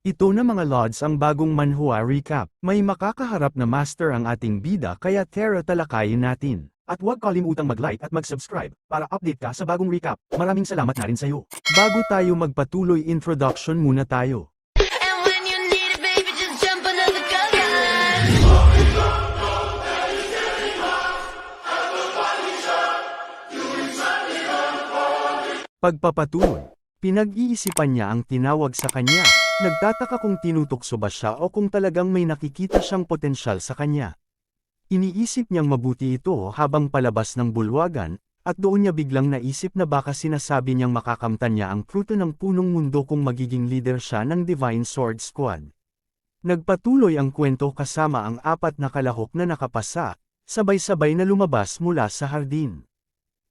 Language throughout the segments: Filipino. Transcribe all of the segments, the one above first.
Ito na mga Lods ang bagong manhua recap. May makakaharap na master ang ating bida kaya tara talakayin natin. At huwag kalimutang mag-like at mag-subscribe para update ka sa bagong recap. Maraming salamat na rin sa'yo. Bago tayo magpatuloy introduction muna tayo. Pagpapatuloy, pinag-iisipan niya ang tinawag sa kanya. Nagtataka kung tinutokso ba siya o kung talagang may nakikita siyang potensyal sa kanya. Iniisip niyang mabuti ito habang palabas ng bulwagan, at doon niya biglang naisip na baka sinasabi niyang makakamtan niya ang pruto ng punong mundo kung magiging leader siya ng Divine Sword Squad. Nagpatuloy ang kwento kasama ang apat na kalahok na nakapasa, sabay-sabay na lumabas mula sa hardin.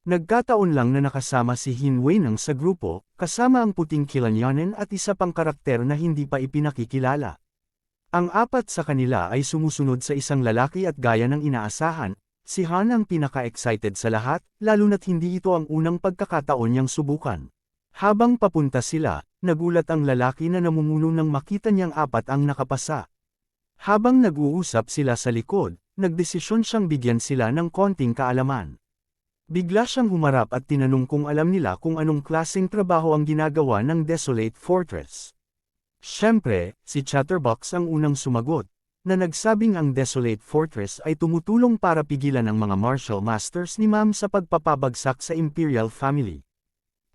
Nagkataon lang na nakasama si Hinwei nang sa grupo, kasama ang puting Kilanyanen at isa pang karakter na hindi pa ipinakikilala. Ang apat sa kanila ay sumusunod sa isang lalaki at gaya ng inaasahan, si Han ang pinaka-excited sa lahat, lalo na't hindi ito ang unang pagkakataon niyang subukan. Habang papunta sila, nagulat ang lalaki na namumuno nang makita niyang apat ang nakapasa. Habang nag-uusap sila sa likod, nagdesisyon siyang bigyan sila ng konting kaalaman. Bigla siyang humarap at tinanong kung alam nila kung anong klaseng trabaho ang ginagawa ng Desolate Fortress. Siyempre, si Chatterbox ang unang sumagot, na nagsabing ang Desolate Fortress ay tumutulong para pigilan ang mga martial masters ni Ma'am sa pagpapabagsak sa Imperial Family.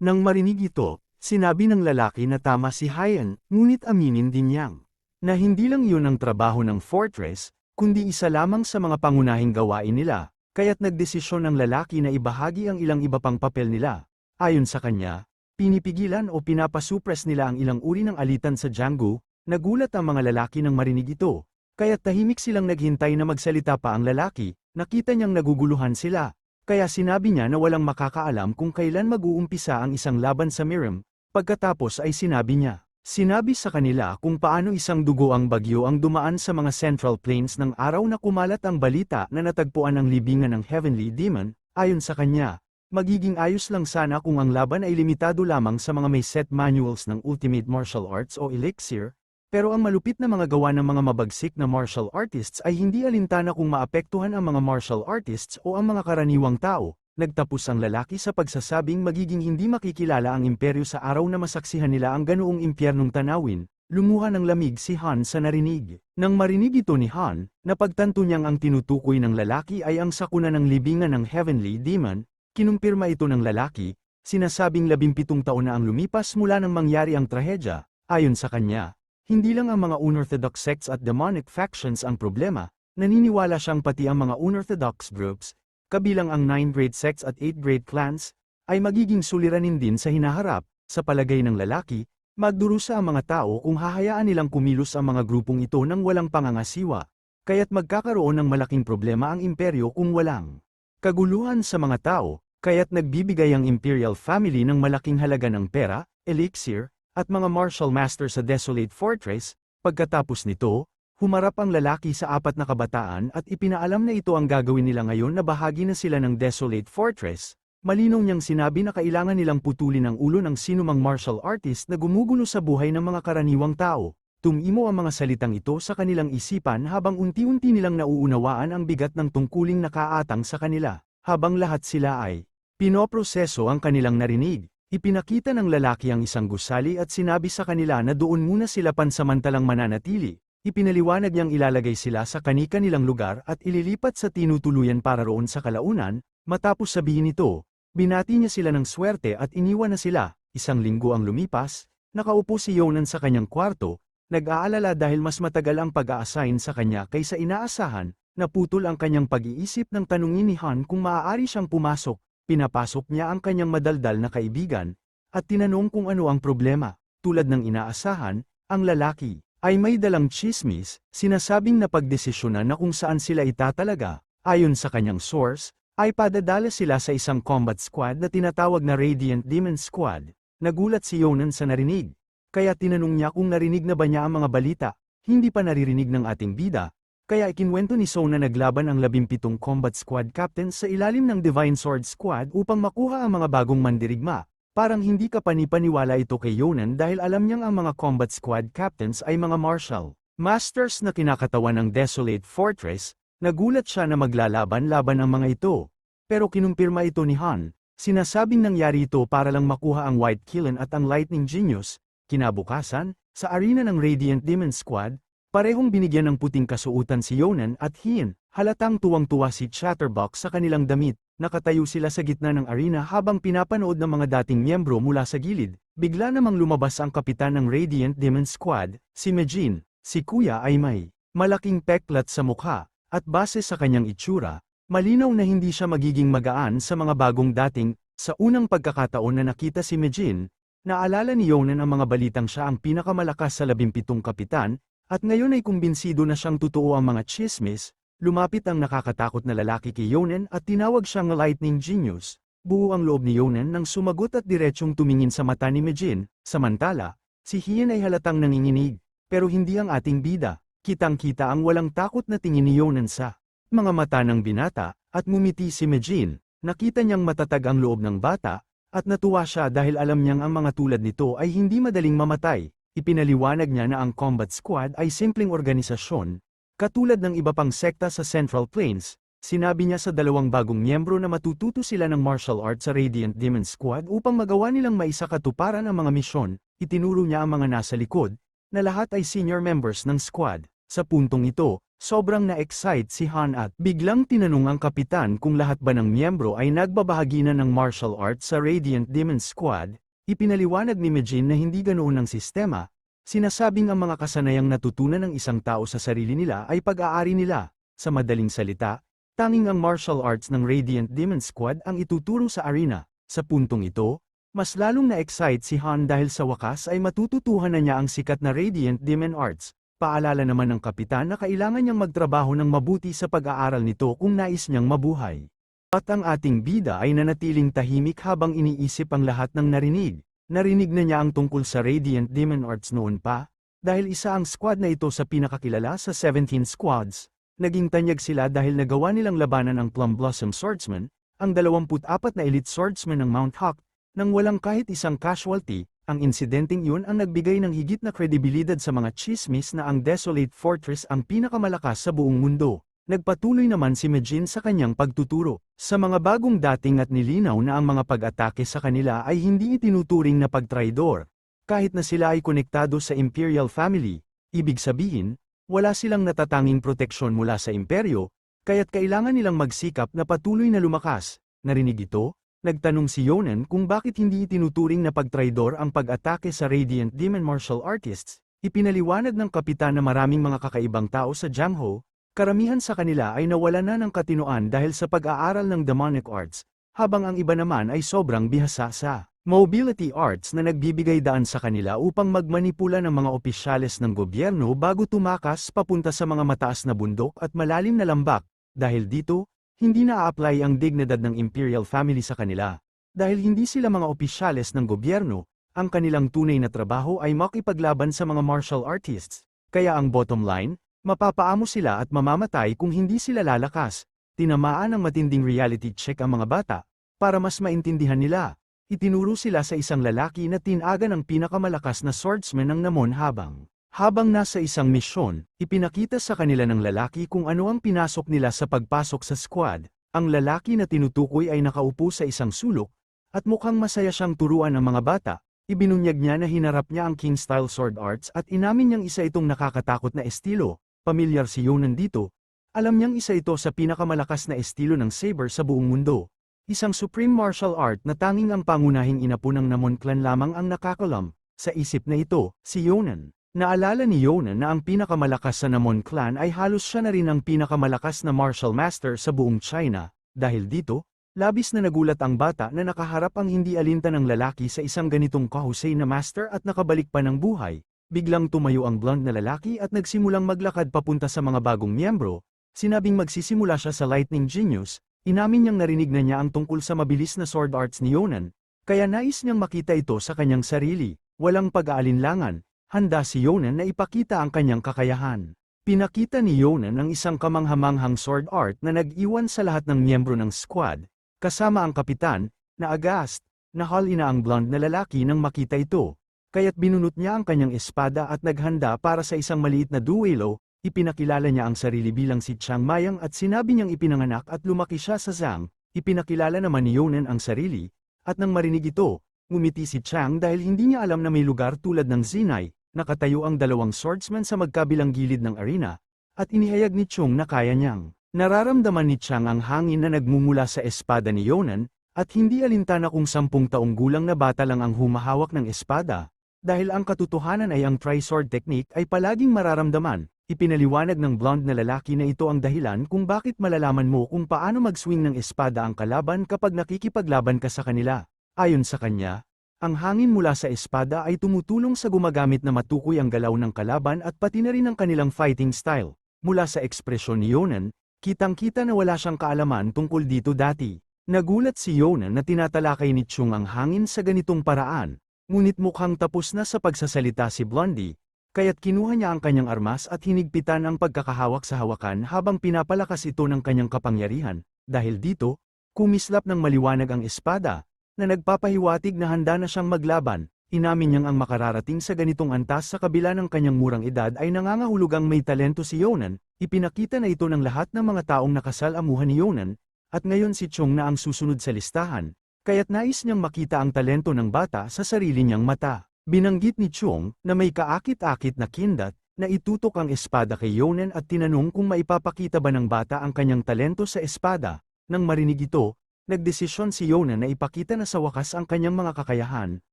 Nang marinig ito, sinabi ng lalaki na tama si Hyan, ngunit aminin din niyang, na hindi lang yun ang trabaho ng Fortress, kundi isa lamang sa mga pangunahing gawain nila, kaya't nagdesisyon ang lalaki na ibahagi ang ilang iba pang papel nila. Ayon sa kanya, pinipigilan o pinapasupres nila ang ilang uri ng alitan sa Django, nagulat ang mga lalaki nang marinig ito, kaya't tahimik silang naghintay na magsalita pa ang lalaki, nakita niyang naguguluhan sila, kaya sinabi niya na walang makakaalam kung kailan mag-uumpisa ang isang laban sa Miram, pagkatapos ay sinabi niya. Sinabi sa kanila kung paano isang dugo ang bagyo ang dumaan sa mga Central Plains ng araw na kumalat ang balita na natagpuan ang libingan ng Heavenly Demon, ayon sa kanya. Magiging ayos lang sana kung ang laban ay limitado lamang sa mga may set manuals ng Ultimate Martial Arts o Elixir, pero ang malupit na mga gawa ng mga mabagsik na martial artists ay hindi alintana kung maapektuhan ang mga martial artists o ang mga karaniwang tao, Nagtapos ang lalaki sa pagsasabing magiging hindi makikilala ang imperyo sa araw na masaksihan nila ang ganoong impyernong tanawin, lumuha ng lamig si Han sa narinig. Nang marinig ito ni Han, napagtanto niyang ang tinutukoy ng lalaki ay ang sakuna ng libingan ng Heavenly Demon, kinumpirma ito ng lalaki, sinasabing labimpitong taon na ang lumipas mula nang mangyari ang trahedya, ayon sa kanya. Hindi lang ang mga unorthodox sects at demonic factions ang problema, naniniwala siyang pati ang mga unorthodox groups, kabilang ang 9 grade sects at 8 grade clans, ay magiging suliranin din sa hinaharap, sa palagay ng lalaki, magdurusa ang mga tao kung hahayaan nilang kumilos ang mga grupong ito ng walang pangangasiwa, kaya't magkakaroon ng malaking problema ang imperyo kung walang kaguluhan sa mga tao, kaya't nagbibigay ang imperial family ng malaking halaga ng pera, elixir, at mga martial master sa desolate fortress, pagkatapos nito, Humarap ang lalaki sa apat na kabataan at ipinaalam na ito ang gagawin nila ngayon na bahagi na sila ng Desolate Fortress. Malinaw niyang sinabi na kailangan nilang putulin ang ulo ng sinumang martial artist na gumugulo sa buhay ng mga karaniwang tao. Tumimo ang mga salitang ito sa kanilang isipan habang unti-unti nilang nauunawaan ang bigat ng tungkuling nakaatang sa kanila. Habang lahat sila ay pinoproseso ang kanilang narinig. Ipinakita ng lalaki ang isang gusali at sinabi sa kanila na doon muna sila pansamantalang mananatili, Ipinaliwanag niyang ilalagay sila sa kani-kanilang lugar at ililipat sa tinutuluyan para roon sa kalaunan, matapos sabihin ito, binati niya sila ng swerte at iniwan na sila, isang linggo ang lumipas, nakaupo si Yonan sa kanyang kwarto, nag-aalala dahil mas matagal ang pag-a-assign sa kanya kaysa inaasahan, naputol ang kanyang pag-iisip ng tanungin ni Han kung maaari siyang pumasok, pinapasok niya ang kanyang madaldal na kaibigan, at tinanong kung ano ang problema, tulad ng inaasahan, ang lalaki ay may dalang chismis, sinasabing napagdesisyonan na kung saan sila itatalaga, ayon sa kanyang source, ay padadala sila sa isang combat squad na tinatawag na Radiant Demon Squad. Nagulat si Yonan sa narinig, kaya tinanong niya kung narinig na ba niya ang mga balita, hindi pa naririnig ng ating bida, kaya ikinwento ni So na naglaban ang labimpitong combat squad captain sa ilalim ng Divine Sword Squad upang makuha ang mga bagong mandirigma, Parang hindi ka panipaniwala ito kay Yonan dahil alam niyang ang mga combat squad captains ay mga martial masters na kinakatawan ng Desolate Fortress, nagulat siya na maglalaban-laban ang mga ito. Pero kinumpirma ito ni Han, sinasabing nangyari ito para lang makuha ang White Killen at ang Lightning Genius, kinabukasan, sa arena ng Radiant Demon Squad, parehong binigyan ng puting kasuutan si Yonan at Hien, halatang tuwang-tuwa si Chatterbox sa kanilang damit, nakatayo sila sa gitna ng arena habang pinapanood ng mga dating miyembro mula sa gilid, bigla namang lumabas ang kapitan ng Radiant Demon Squad, si Majin, si Kuya ay may malaking peklat sa mukha, at base sa kanyang itsura, malinaw na hindi siya magiging magaan sa mga bagong dating, sa unang pagkakataon na nakita si Majin, naalala ni Yonan ang mga balitang siya ang pinakamalakas sa labimpitong kapitan, at ngayon ay kumbinsido na siyang totoo ang mga chismis, lumapit ang nakakatakot na lalaki kay Yonan at tinawag siyang Lightning Genius. Buo ang loob ni Yonan nang sumagot at diretsyong tumingin sa mata ni Majin, samantala, si Hien ay halatang nanginginig, pero hindi ang ating bida. Kitang-kita ang walang takot na tingin ni Yonan sa mga mata ng binata, at ngumiti si Majin, nakita niyang matatag ang loob ng bata, at natuwa siya dahil alam niyang ang mga tulad nito ay hindi madaling mamatay. Ipinaliwanag niya na ang Combat Squad ay simpleng organisasyon, katulad ng iba pang sekta sa Central Plains, sinabi niya sa dalawang bagong miyembro na matututo sila ng martial arts sa Radiant Demon Squad upang magawa nilang maisakatuparan ang mga misyon, itinuro niya ang mga nasa likod, na lahat ay senior members ng squad. Sa puntong ito, sobrang na-excite si Han at biglang tinanong ang kapitan kung lahat ba ng miyembro ay nagbabahagi na ng martial arts sa Radiant Demon Squad, ipinaliwanag ni Majin na hindi ganoon ang sistema, sinasabing ang mga kasanayang natutunan ng isang tao sa sarili nila ay pag-aari nila, sa madaling salita, tanging ang martial arts ng Radiant Demon Squad ang ituturo sa arena, sa puntong ito, mas lalong na-excite si Han dahil sa wakas ay matututuhan na niya ang sikat na Radiant Demon Arts, Paalala naman ng kapitan na kailangan niyang magtrabaho ng mabuti sa pag-aaral nito kung nais niyang mabuhay. At ang ating bida ay nanatiling tahimik habang iniisip ang lahat ng narinig. Narinig na niya ang tungkol sa Radiant Demon Arts noon pa, dahil isa ang squad na ito sa pinakakilala sa 17 squads. Naging tanyag sila dahil nagawa nilang labanan ang Plum Blossom Swordsman, ang 24 na elite swordsman ng Mount Hawk, nang walang kahit isang casualty, ang insidenteng yun ang nagbigay ng higit na kredibilidad sa mga chismis na ang Desolate Fortress ang pinakamalakas sa buong mundo. Nagpatuloy naman si Majin sa kanyang pagtuturo. Sa mga bagong dating at nilinaw na ang mga pag-atake sa kanila ay hindi itinuturing na pagtraidor, kahit na sila ay konektado sa Imperial Family, ibig sabihin, wala silang natatanging proteksyon mula sa imperyo, kaya't kailangan nilang magsikap na patuloy na lumakas. Narinig ito? Nagtanong si Yonan kung bakit hindi itinuturing na pagtraidor ang pag-atake sa Radiant Demon Martial Artists. Ipinaliwanag ng kapitan na maraming mga kakaibang tao sa Jiangho, karamihan sa kanila ay nawala na ng katinoan dahil sa pag-aaral ng demonic arts, habang ang iba naman ay sobrang bihasa sa mobility arts na nagbibigay daan sa kanila upang magmanipula ng mga opisyales ng gobyerno bago tumakas papunta sa mga mataas na bundok at malalim na lambak. Dahil dito, hindi na-apply ang dignidad ng imperial family sa kanila. Dahil hindi sila mga opisyales ng gobyerno, ang kanilang tunay na trabaho ay makipaglaban sa mga martial artists. Kaya ang bottom line, mapapaamo sila at mamamatay kung hindi sila lalakas. Tinamaan ng matinding reality check ang mga bata, para mas maintindihan nila. Itinuro sila sa isang lalaki na tinaga ng pinakamalakas na swordsman ng Namon habang habang nasa isang misyon, ipinakita sa kanila ng lalaki kung ano ang pinasok nila sa pagpasok sa squad. Ang lalaki na tinutukoy ay nakaupo sa isang sulok, at mukhang masaya siyang turuan ng mga bata. Ibinunyag niya na hinarap niya ang King-style sword arts at inamin niyang isa itong nakakatakot na estilo. Pamilyar si Yonan dito. Alam niyang isa ito sa pinakamalakas na estilo ng saber sa buong mundo. Isang supreme martial art na tanging ang pangunahing inapo ng Namon clan lamang ang nakakalam. Sa isip na ito, si Yonan. Naalala ni Yonan na ang pinakamalakas sa Namon clan ay halos siya na rin ang pinakamalakas na martial master sa buong China, dahil dito, labis na nagulat ang bata na nakaharap ang hindi alinta ng lalaki sa isang ganitong kahusay na master at nakabalik pa ng buhay. Biglang tumayo ang blonde na lalaki at nagsimulang maglakad papunta sa mga bagong miyembro, sinabing magsisimula siya sa Lightning Genius, inamin niyang narinig na niya ang tungkol sa mabilis na sword arts ni Yonan, kaya nais niyang makita ito sa kanyang sarili, walang pag-aalinlangan, handa si Yonan na ipakita ang kanyang kakayahan. Pinakita ni Yonan ang isang kamanghamanghang sword art na nag-iwan sa lahat ng miyembro ng squad, kasama ang kapitan, na agast, nahal ina ang blonde na lalaki nang makita ito. Kaya't binunot niya ang kanyang espada at naghanda para sa isang maliit na duelo, ipinakilala niya ang sarili bilang si Chiang Mayang at sinabi niyang ipinanganak at lumaki siya sa Zhang, ipinakilala naman ni Yonan ang sarili, at nang marinig ito, ngumiti si Chiang dahil hindi niya alam na may lugar tulad ng Zinai, nakatayo ang dalawang swordsman sa magkabilang gilid ng arena, at inihayag ni Chung na kaya niyang. Nararamdaman ni Chiang ang hangin na nagmumula sa espada ni Yonan, at hindi alintana kung sampung taong gulang na bata lang ang humahawak ng espada, dahil ang katotohanan ay ang tri-sword technique ay palaging mararamdaman, ipinaliwanag ng blonde na lalaki na ito ang dahilan kung bakit malalaman mo kung paano mag-swing ng espada ang kalaban kapag nakikipaglaban ka sa kanila. Ayon sa kanya, ang hangin mula sa espada ay tumutulong sa gumagamit na matukoy ang galaw ng kalaban at pati na rin ang kanilang fighting style. Mula sa ekspresyon ni Yonan, kitang-kita na wala siyang kaalaman tungkol dito dati. Nagulat si Yonan na tinatalakay ni Chung ang hangin sa ganitong paraan, ngunit mukhang tapos na sa pagsasalita si Blondie, kaya't kinuha niya ang kanyang armas at hinigpitan ang pagkakahawak sa hawakan habang pinapalakas ito ng kanyang kapangyarihan. Dahil dito, kumislap ng maliwanag ang espada, na nagpapahiwatig na handa na siyang maglaban, inamin niyang ang makararating sa ganitong antas sa kabila ng kanyang murang edad ay nangangahulugang may talento si Yonan, ipinakita na ito ng lahat ng mga taong nakasal amuhan ni Yonan, at ngayon si Chong na ang susunod sa listahan, kaya't nais niyang makita ang talento ng bata sa sarili niyang mata. Binanggit ni Chong na may kaakit-akit na kindat, na itutok ang espada kay Yonan at tinanong kung maipapakita ba ng bata ang kanyang talento sa espada. Nang marinig ito, nagdesisyon si Yonan na ipakita na sa wakas ang kanyang mga kakayahan,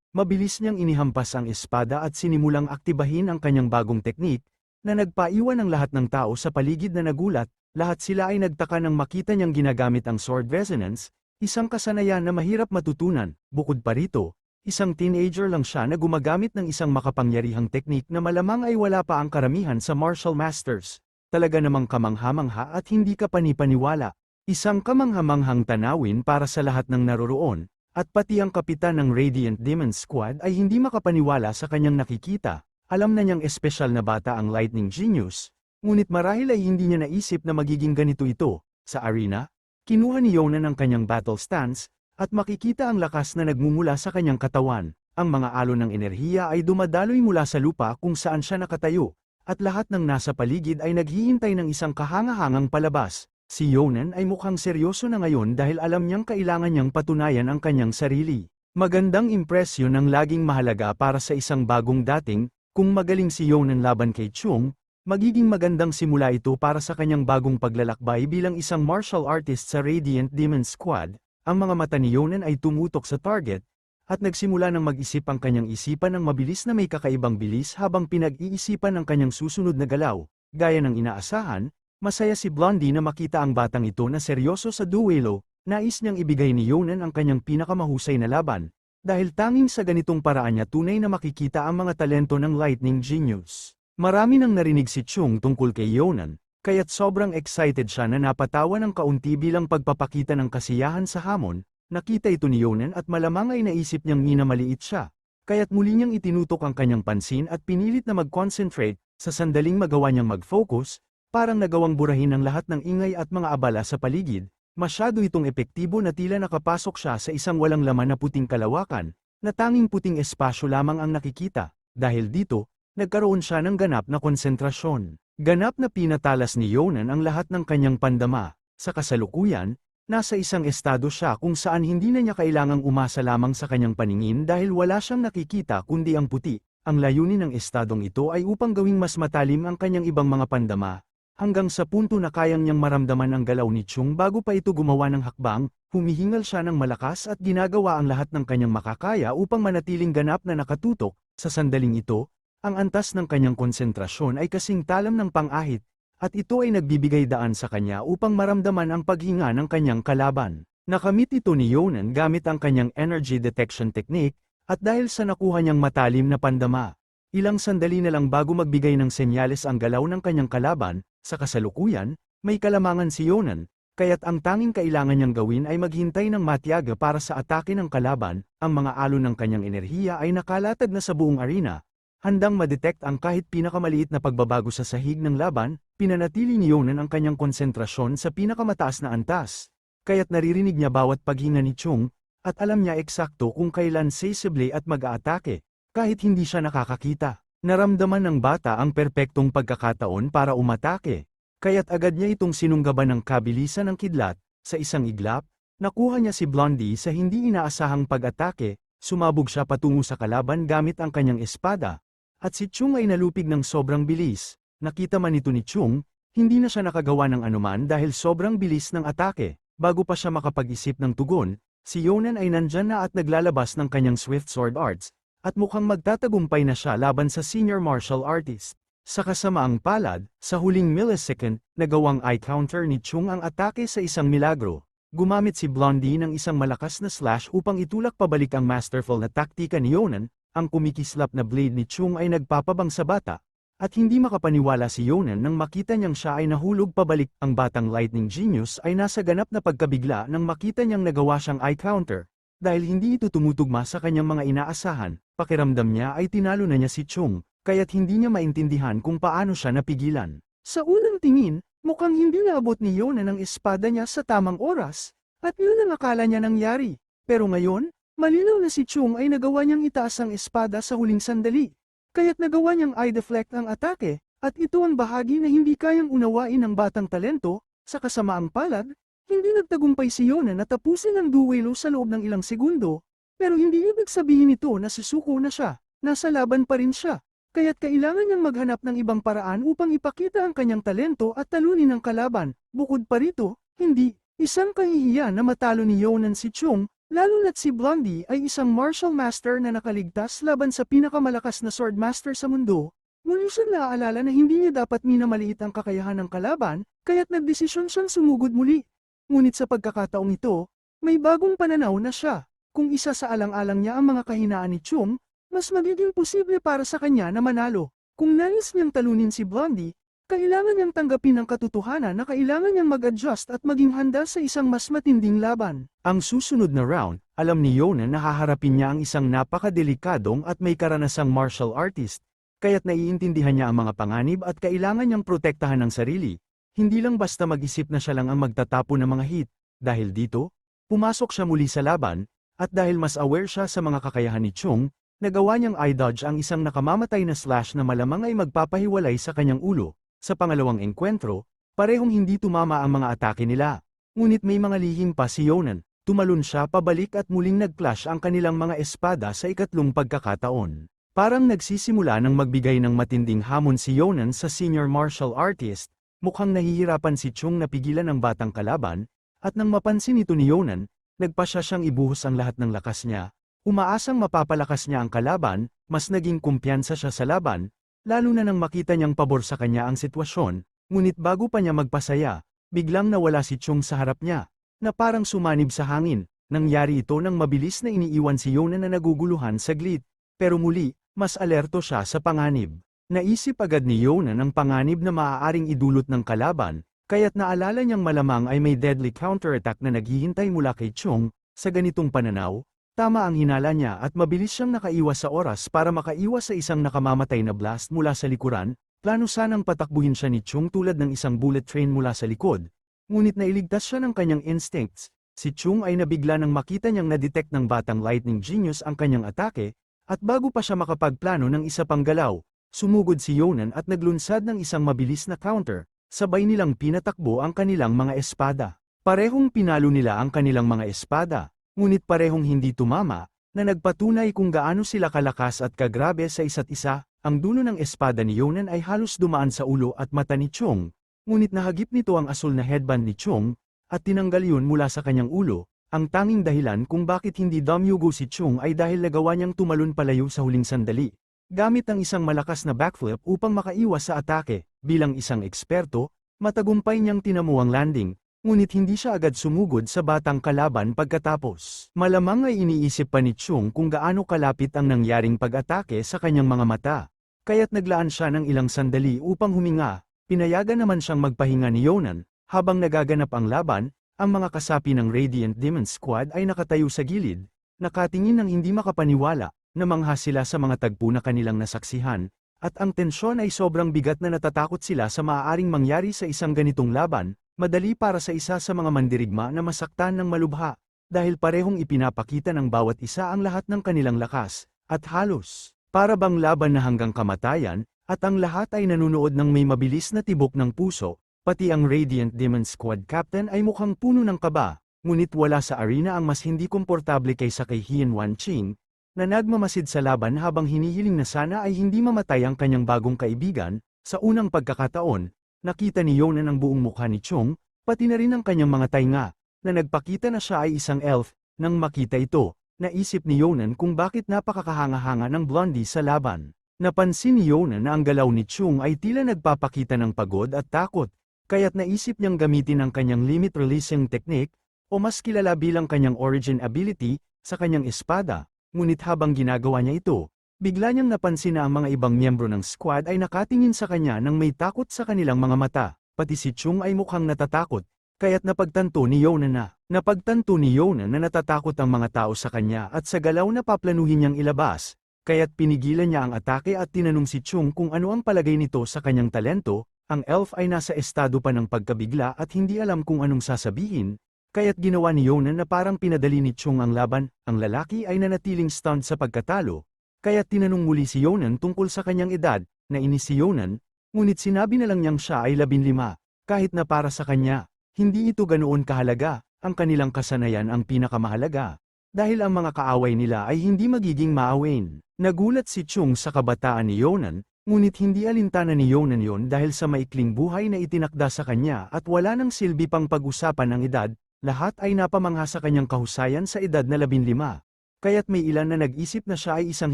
mabilis niyang inihampas ang espada at sinimulang aktibahin ang kanyang bagong teknik, na nagpaiwan ang lahat ng tao sa paligid na nagulat, lahat sila ay nagtaka nang makita niyang ginagamit ang sword resonance, isang kasanayan na mahirap matutunan, bukod pa rito, isang teenager lang siya na gumagamit ng isang makapangyarihang teknik na malamang ay wala pa ang karamihan sa martial masters. Talaga namang kamangha-mangha at hindi ka panipaniwala. Isang kamanghamanghang tanawin para sa lahat ng naroroon, at pati ang kapitan ng Radiant Demon Squad ay hindi makapaniwala sa kanyang nakikita. Alam na niyang espesyal na bata ang Lightning Genius, ngunit marahil ay hindi niya naisip na magiging ganito ito. Sa arena, kinuha ni Yonan ang kanyang battle stance, at makikita ang lakas na nagmumula sa kanyang katawan. Ang mga alon ng enerhiya ay dumadaloy mula sa lupa kung saan siya nakatayo, at lahat ng nasa paligid ay naghihintay ng isang kahangahangang palabas. Si Yonan ay mukhang seryoso na ngayon dahil alam niyang kailangan niyang patunayan ang kanyang sarili. Magandang impresyon ang laging mahalaga para sa isang bagong dating, kung magaling si Yonan laban kay Chung, magiging magandang simula ito para sa kanyang bagong paglalakbay bilang isang martial artist sa Radiant Demon Squad, ang mga mata ni Yonan ay tumutok sa target, at nagsimula ng mag-isip ang kanyang isipan ng mabilis na may kakaibang bilis habang pinag-iisipan ang kanyang susunod na galaw. Gaya ng inaasahan, masaya si Blondie na makita ang batang ito na seryoso sa duelo, nais niyang ibigay ni Yonan ang kanyang pinakamahusay na laban, dahil tanging sa ganitong paraan niya tunay na makikita ang mga talento ng Lightning Genius. Marami nang narinig si Chung tungkol kay Yonan, kaya't sobrang excited siya na napatawa ng kaunti bilang pagpapakita ng kasiyahan sa hamon, nakita ito ni Yonan at malamang ay naisip niyang minamaliit siya. Kaya't muli niyang itinutok ang kanyang pansin at pinilit na mag-concentrate, sa sandaling magawa niyang mag-focus, parang nagawang burahin ang lahat ng ingay at mga abala sa paligid, masyado itong epektibo na tila nakapasok siya sa isang walang laman na puting kalawakan, na tanging puting espasyo lamang ang nakikita, dahil dito, nagkaroon siya ng ganap na konsentrasyon. Ganap na pinatalas ni Yonan ang lahat ng kanyang pandama. Sa kasalukuyan, nasa isang estado siya kung saan hindi na niya kailangang umasa lamang sa kanyang paningin dahil wala siyang nakikita kundi ang puti. Ang layunin ng estadong ito ay upang gawing mas matalim ang kanyang ibang mga pandama, hanggang sa punto na kayang niyang maramdaman ang galaw ni Chung bago pa ito gumawa ng hakbang, humihingal siya ng malakas at ginagawa ang lahat ng kanyang makakaya upang manatiling ganap na nakatutok, sa sandaling ito, ang antas ng kanyang konsentrasyon ay kasing talam ng pang-ahit, at ito ay nagbibigay daan sa kanya upang maramdaman ang paghinga ng kanyang kalaban. Nakamit ito ni Yonan gamit ang kanyang energy detection technique, at dahil sa nakuha niyang matalim na pandama. Ilang sandali na lang bago magbigay ng senyales ang galaw ng kanyang kalaban, sa kasalukuyan, may kalamangan si Yonan, kaya't ang tanging kailangan niyang gawin ay maghintay ng matiyaga para sa atake ng kalaban, ang mga alon ng kanyang enerhiya ay nakalatag na sa buong arena, Handang madetect ang kahit pinakamaliit na pagbabago sa sahig ng laban, pinanatili ni Yonan ang kanyang konsentrasyon sa pinakamataas na antas. Kaya't naririnig niya bawat paghinga ni Chung, at alam niya eksakto kung kailan sensibly at mag-aatake, kahit hindi siya nakakakita. Naramdaman ng bata ang perpektong pagkakataon para umatake, kaya't agad niya itong sinunggaban ng kabilisan ng kidlat, sa isang iglap, nakuha niya si Blondie sa hindi inaasahang pag-atake, sumabog siya patungo sa kalaban gamit ang kanyang espada, at si Chung ay nalupig ng sobrang bilis, nakita man ito ni Chung, hindi na siya nakagawa ng anuman dahil sobrang bilis ng atake, bago pa siya makapag-isip ng tugon, si Yonan ay nandyan na at naglalabas ng kanyang swift sword arts, at mukhang magtatagumpay na siya laban sa senior martial artist. Sa kasamaang palad, sa huling millisecond, nagawang eye counter ni Chung ang atake sa isang milagro. Gumamit si Blondie ng isang malakas na slash upang itulak pabalik ang masterful na taktika ni Yonan, ang kumikislap na blade ni Chung ay nagpapabang sa bata, at hindi makapaniwala si Yonan nang makita niyang siya ay nahulog pabalik. Ang batang lightning genius ay nasa ganap na pagkabigla nang makita niyang nagawa siyang eye counter, dahil hindi ito tumutugma sa kanyang mga inaasahan, pakiramdam niya ay tinalo na niya si Chung, kaya't hindi niya maintindihan kung paano siya napigilan. Sa unang tingin, mukhang hindi naabot ni Yonan ang espada niya sa tamang oras, at yun ang akala niya nangyari. Pero ngayon, malinaw na si Chung ay nagawa niyang itaas ang espada sa huling sandali. Kaya't nagawa niyang eye deflect ang atake, at ito ang bahagi na hindi kayang unawain ng batang talento, sa kasamaang palad, hindi nagtagumpay si Yonan na tapusin ang duelo sa loob ng ilang segundo, pero hindi ibig sabihin nito na susuko na siya, nasa laban pa rin siya. Kaya't kailangan niyang maghanap ng ibang paraan upang ipakita ang kanyang talento at talunin ang kalaban. Bukod pa rito, hindi, isang kahihiyan na matalo ni Yonan si Chung, lalo na't si Blondie ay isang martial master na nakaligtas laban sa pinakamalakas na sword master sa mundo. Muli siyang naaalala na hindi niya dapat minamaliit ang kakayahan ng kalaban, kaya't nagdesisyon siyang sumugod muli. Ngunit sa pagkakataong ito, may bagong pananaw na siya. Kung isa sa alang-alang niya ang mga kahinaan ni Chung, mas magiging posible para sa kanya na manalo. Kung nais niyang talunin si Blondie, kailangan niyang tanggapin ang katotohanan na kailangan niyang mag-adjust at maging handa sa isang mas matinding laban. Ang susunod na round, alam ni Yonan na haharapin niya ang isang napakadelikadong at may karanasang martial artist, kaya't naiintindihan niya ang mga panganib at kailangan niyang protektahan ang sarili. Hindi lang basta mag-isip na siya lang ang magtatapo ng mga hit, dahil dito, pumasok siya muli sa laban, at dahil mas aware siya sa mga kakayahan ni Chung, nagawa niyang eye dodge ang isang nakamamatay na slash na malamang ay magpapahiwalay sa kanyang ulo. Sa pangalawang engkwentro, parehong hindi tumama ang mga atake nila. Ngunit may mga lihim pa si Yonan, tumalon siya pabalik at muling nag-clash ang kanilang mga espada sa ikatlong pagkakataon. Parang nagsisimula ng magbigay ng matinding hamon si Yonan sa senior martial artist, mukhang nahihirapan si Chung na pigilan ang batang kalaban, at nang mapansin ito ni Yonan, nagpa siya siyang ibuhos ang lahat ng lakas niya, umaasang mapapalakas niya ang kalaban, mas naging kumpiyansa siya sa laban, lalo na nang makita niyang pabor sa kanya ang sitwasyon, ngunit bago pa niya magpasaya, biglang nawala si Chung sa harap niya, na parang sumanib sa hangin, nangyari ito nang mabilis na iniiwan si Yonan na naguguluhan saglit, pero muli, mas alerto siya sa panganib. Naisip agad ni Yonan ang panganib na maaaring idulot ng kalaban, kaya't naalala niyang malamang ay may deadly counterattack na naghihintay mula kay Chung, sa ganitong pananaw, tama ang hinala niya at mabilis siyang nakaiwas sa oras para makaiwas sa isang nakamamatay na blast mula sa likuran, plano sanang patakbuhin siya ni Chung tulad ng isang bullet train mula sa likod, ngunit nailigtas siya ng kanyang instincts, si Chung ay nabigla nang makita niyang na-detect ng batang lightning genius ang kanyang atake, at bago pa siya makapagplano ng isa pang galaw, sumugod si Yonan at naglunsad ng isang mabilis na counter, sabay nilang pinatakbo ang kanilang mga espada. Parehong pinalo nila ang kanilang mga espada, ngunit parehong hindi tumama, na nagpatunay kung gaano sila kalakas at kagrabe sa isa't isa, ang dulo ng espada ni Yonan ay halos dumaan sa ulo at mata ni Chong, ngunit nahagip nito ang asul na headband ni Chong, at tinanggal yun mula sa kanyang ulo, ang tanging dahilan kung bakit hindi damyugo si Chung ay dahil nagawa niyang tumalon palayo sa huling sandali. Gamit ang isang malakas na backflip upang makaiwas sa atake, bilang isang eksperto, matagumpay niyang tinamu ang landing, ngunit hindi siya agad sumugod sa batang kalaban pagkatapos. Malamang ay iniisip pa ni Chung kung gaano kalapit ang nangyaring pag-atake sa kanyang mga mata. Kaya't naglaan siya ng ilang sandali upang huminga, pinayagan naman siyang magpahinga ni Yonan, habang nagaganap ang laban, ang mga kasapi ng Radiant Demon Squad ay nakatayo sa gilid, nakatingin ng hindi makapaniwala, namangha sila sa mga tagpo na kanilang nasaksihan, at ang tensyon ay sobrang bigat na natatakot sila sa maaaring mangyari sa isang ganitong laban, madali para sa isa sa mga mandirigma na masaktan ng malubha. dahil parehong ipinapakita ng bawat isa ang lahat ng kanilang lakas, at halos, para bang laban na hanggang kamatayan, at ang lahat ay nanunood ng may mabilis na tibok ng puso, pati ang Radiant Demon Squad Captain ay mukhang puno ng kaba, ngunit wala sa arena ang mas hindi komportable kaysa kay Hien Wan Ching, na nagmamasid sa laban habang hinihiling na sana ay hindi mamatay ang kanyang bagong kaibigan, sa unang pagkakataon, nakita ni Yonan ang buong mukha ni Chong, pati na rin ang kanyang mga tainga, na nagpakita na siya ay isang elf, nang makita ito, naisip ni Yonan kung bakit napakakahanga-hanga ng blondie sa laban. Napansin ni Yonan na ang galaw ni Chung ay tila nagpapakita ng pagod at takot, kaya't naisip niyang gamitin ang kanyang limit releasing technique, o mas kilala bilang kanyang origin ability, sa kanyang espada, ngunit habang ginagawa niya ito, bigla niyang napansin na ang mga ibang miyembro ng squad ay nakatingin sa kanya nang may takot sa kanilang mga mata, pati si Chung ay mukhang natatakot, kaya't napagtanto ni Yonan na, napagtanto ni Yonan na natatakot ang mga tao sa kanya at sa galaw na paplanuhin niyang ilabas, kaya't pinigilan niya ang atake at tinanong si Chung kung ano ang palagay nito sa kanyang talento, ang elf ay nasa estado pa ng pagkabigla at hindi alam kung anong sasabihin, kaya't ginawa ni Yonan na parang pinadali ni Chung ang laban, ang lalaki ay nanatiling stunned sa pagkatalo, kaya't tinanong muli si Yonan tungkol sa kanyang edad, na inis si Yonan, ngunit sinabi na lang niyang siya ay labinlima, kahit na para sa kanya, hindi ito ganoon kahalaga, ang kanilang kasanayan ang pinakamahalaga. Dahil ang mga kaaway nila ay hindi magiging maawin. Nagulat si Chung sa kabataan ni Yonan, ngunit hindi alintana ni Yonan yon dahil sa maikling buhay na itinakda sa kanya at wala nang silbi pang pag-usapan ng edad, lahat ay napamangha sa kanyang kahusayan sa edad na labinlima. Kaya't may ilan na nag-isip na siya ay isang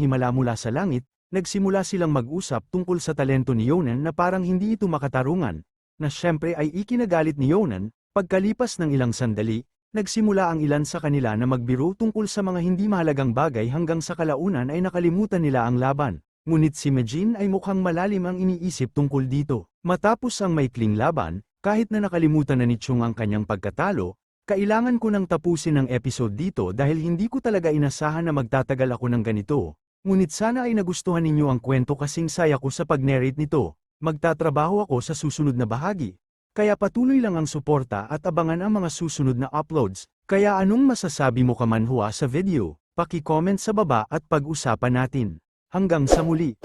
himala mula sa langit, nagsimula silang mag-usap tungkol sa talento ni Yonan na parang hindi ito makatarungan, na syempre ay ikinagalit ni Yonan, pagkalipas ng ilang sandali, Nagsimula ang ilan sa kanila na magbiro tungkol sa mga hindi mahalagang bagay hanggang sa kalaunan ay nakalimutan nila ang laban. Ngunit si Majin ay mukhang malalim ang iniisip tungkol dito. Matapos ang maikling laban, kahit na nakalimutan na ni Chung ang kanyang pagkatalo, kailangan ko nang tapusin ang episode dito dahil hindi ko talaga inasahan na magtatagal ako ng ganito. Ngunit sana ay nagustuhan ninyo ang kwento kasing saya ko sa pag-narrate nito. Magtatrabaho ako sa susunod na bahagi. Kaya patuloy lang ang suporta at abangan ang mga susunod na uploads. Kaya anong masasabi mo kamanhua sa video? Paki-comment sa baba at pag-usapan natin. Hanggang sa muli.